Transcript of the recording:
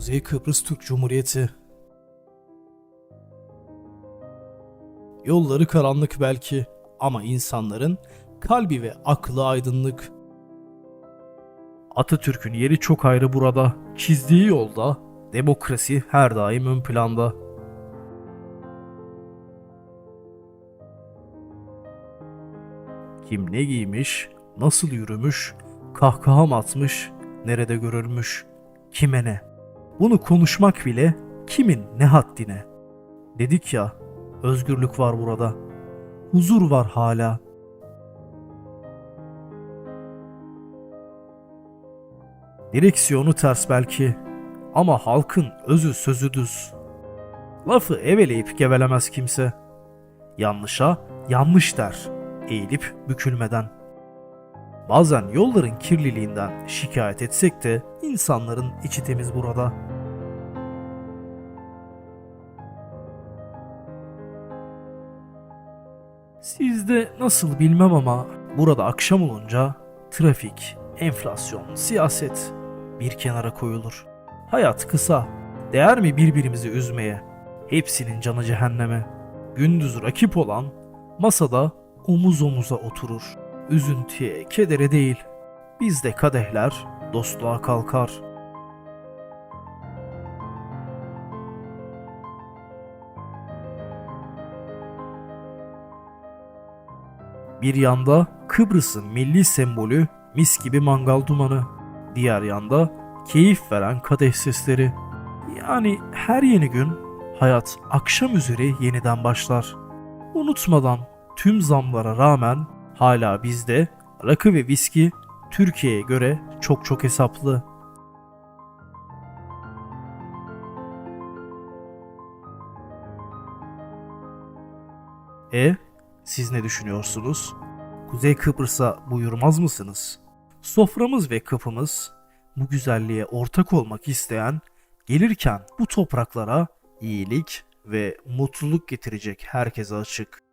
Kuzey Kıbrıs Türk Cumhuriyeti. Yolları karanlık belki ama insanların kalbi ve aklı aydınlık. Atatürk'ün yeri çok ayrı burada. Çizdiği yolda demokrasi her daim ön planda. Kim ne giymiş, nasıl yürümüş, kahkaha mı atmış, nerede görülmüş, kime ne? Bunu konuşmak bile kimin ne haddine? Dedik ya, özgürlük var burada. Huzur var hala. Direksiyonu ters belki ama halkın özü sözü düz. Lafı eveleyip gevelemez kimse. Yanlışa yanlış der, eğilip bükülmeden. Bazen yolların kirliliğinden şikayet etsek de insanların içi temiz burada. Sizde nasıl bilmem ama burada akşam olunca trafik, enflasyon, siyaset bir kenara koyulur. Hayat kısa. Değer mi birbirimizi üzmeye? Hepsinin canı cehenneme. Gündüz rakip olan masada omuz omuza oturur. Üzüntüye, kedere değil. Bizde kadehler dostluğa kalkar. Bir yanda Kıbrıs'ın milli sembolü mis gibi mangal dumanı. Diğer yanda keyif veren kadeh sesleri. Yani her yeni gün hayat akşam üzeri yeniden başlar. Unutmadan tüm zamlara rağmen hala bizde rakı ve viski Türkiye'ye göre çok çok hesaplı. E, siz ne düşünüyorsunuz? Kuzey Kıbrıs'a buyurmaz mısınız? Soframız ve kapımız bu güzelliğe ortak olmak isteyen gelirken bu topraklara iyilik ve mutluluk getirecek herkese açık.